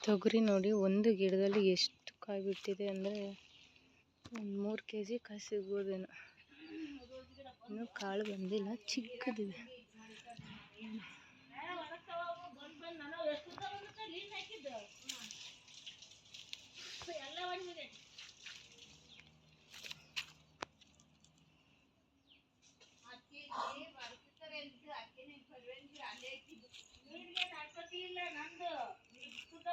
ತೊಗರಿ ನೋಡಿ ಒಂದು ಗಿಡದಲ್ಲಿ ಎಷ್ಟು ಕಾಯಿ ಬಿಟ್ಟಿದೆ ಅಂದರೆ ಒಂದು ಮೂರು ಕೆ ಜಿ ಕಾಯಿ ಸಿಗ್ಬೋದೇನೋ. ಇನ್ನೂ ಕಾಳು ಬಂದಿಲ್ಲ, ಚಿಕ್ಕದಿದೆ.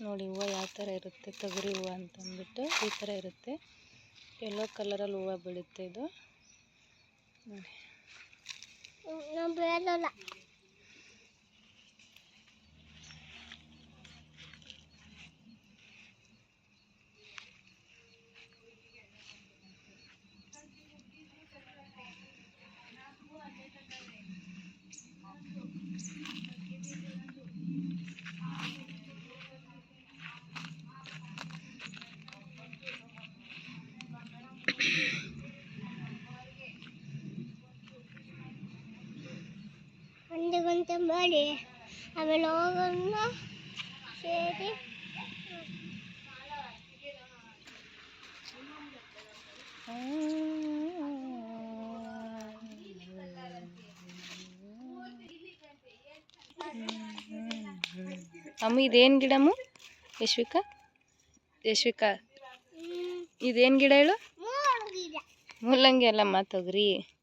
ನೋಡಿ ಹೂವು ಯಾವ ಥರ ಇರುತ್ತೆ, ತೊಗರಿ ಹೂವು ಅಂತ ಅಂದ್ಬಿಟ್ಟು ಈ ಥರ ಇರುತ್ತೆ. ಎಲ್ಲೋ ಕಲರಲ್ಲಿ ಹೂವು ಬೀಳುತ್ತೆ ಇದು. ನೋಡಿ. ಗಂಟೆ ಮಾಡಿ ಆಮೇಲೆ ಹೋಗೋಣ ಸೇರಿ. ಅಮ್ಮ ಇದೇನು ಗಿಡಮ್ಮು ಯಶ್ವಿಕಾ? ಯಶ್ವಿಕಾ ಇದೇನು ಗಿಡ ಹೇಳು? ಮೂಲಂಗಿ ಅಲ್ಲಮ್ಮ ತೊಗರಿ.